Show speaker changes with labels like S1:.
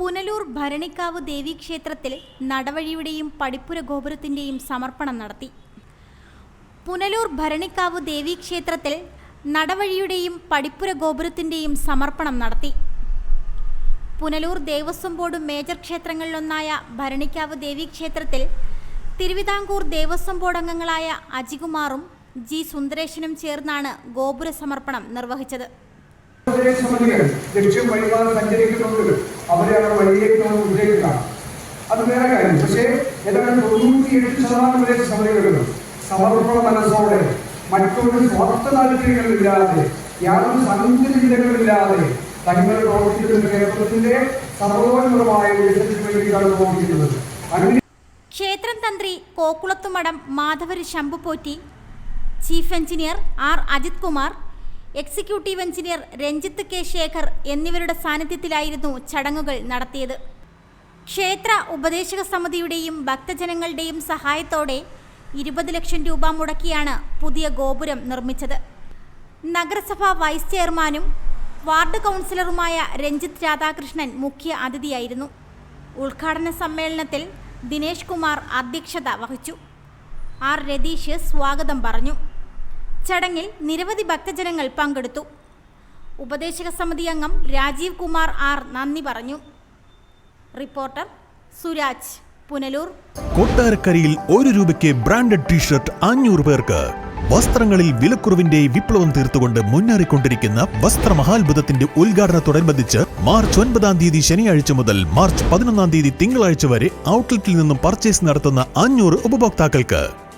S1: പുനലൂർ ഭരണിക്കാവ് ദേവീക്ഷേത്രത്തിൽ നടവഴിയുടെയും പടിപ്പുര ഗോപുരത്തിന്റെയും സമർപ്പണം നടത്തി. പുനലൂർ ഭരണിക്കാവ് ദേവീക്ഷേത്രത്തിൽ നടവഴിയുടെയും പടിപ്പുര ഗോപുരത്തിന്റെയും സമർപ്പണം നടത്തി. പുനലൂർ ദേവസ്വം ബോർഡ് മേജർ ക്ഷേത്രങ്ങളിലൊന്നായ ഭരണിക്കാവ് ദേവീക്ഷേത്രത്തിൽ തിരുവിതാംകൂർ ദേവസ്വം ബോർഡ് അംഗങ്ങളായ അജികുമാറും ജി സുന്ദരേശനും ചേർന്നാണ് ഗോപുര സമർപ്പണം നിർവഹിച്ചത്.
S2: സമിതികൾ വഴിയിലേക്ക് നമ്മൾ അത് വേറെ കാര്യം. പക്ഷേ ഏതാണ്ട് തൊണ്ണൂറ്റിയെട്ട് ശതമാനം വരെ സമിതികളും സമർപ്പണ മനസ്സോടെ മറ്റൊരു സ്വാർത്ഥ താല്പര്യങ്ങളില്ലാതെ യാതൊരു സംഘചിന്തകളില്ലാതെ തങ്ങൾ പ്രവർത്തിക്കുന്ന കേരളത്തിന്റെ സർവോന്നതമായ വികസനത്തിന് വേണ്ടിയിട്ടാണ് പ്രവർത്തിക്കുന്നത്.
S1: ക്ഷേത്രം തന്ത്രി Kokkulathumadom Madhavar Sambhupotti chief engineer R Ajith Kumar executive engineer Ranjith K. Sekhar എന്നിവരുടെ സാന്നിധ്യത്തിലായിരുന്നു ചടങ്ങുകൾ നടത്തിയത്. ക്ഷേത്ര ഉപദേശക സമിതിയുടെയും ഭക്തജനങ്ങളുടെയും സഹായത്തോടെ ഇരുപത് ലക്ഷം രൂപ മുടക്കിയാണ് പുതിയ ഗോപുരം നിർമ്മിച്ചത്. നഗരസഭ വൈസ് ചെയർമാനും വാർഡ് കൗൺസിലറുമായ രഞ്ജിത്ത് രാധാകൃഷ്ണൻ മുഖ്യ അതിഥിയായിരുന്നു. ഉദ്ഘാടന സമ്മേളനത്തിൽ ദിനേശ് കുമാർ അധ്യക്ഷത വഹിച്ചു. ആർ. രതീഷ് സ്വാഗതം പറഞ്ഞു. ചടങ്ങിൽ നിരവധി ഭക്തജനങ്ങൾ പങ്കെടുത്തു. ഉപദേശക സമിതി അംഗം രാജീവ് കുമാർ ആർ നന്ദി പറഞ്ഞു. റിപ്പോർട്ടർ സുരാജ് പുനലൂർ.
S3: കൊട്ടാരക്കരയിൽ ഒരു രൂപയ്ക്ക് ബ്രാൻഡഡ് ടീഷർട്ട് അഞ്ഞൂറ് പേർക്ക്. വസ്ത്രങ്ങളിൽ വിലക്കുറവിന്റെ വിപ്ലവം തീർത്തുകൊണ്ട് മുന്നേറിക്കൊണ്ടിരിക്കുന്ന വസ്ത്രമഹാത്ഭുതത്തിന്റെ ഉദ്ഘാടനത്തോടനുബന്ധിച്ച് മാർച്ച് ഒൻപതാം തീയതി ശനിയാഴ്ച മുതൽ മാർച്ച് പതിനൊന്നാം തീയതി തിങ്കളാഴ്ച വരെ ഔട്ട്ലെറ്റിൽ നിന്നും പർച്ചേസ് നടത്തുന്ന അഞ്ഞൂറ് ഉപഭോക്താക്കൾക്ക്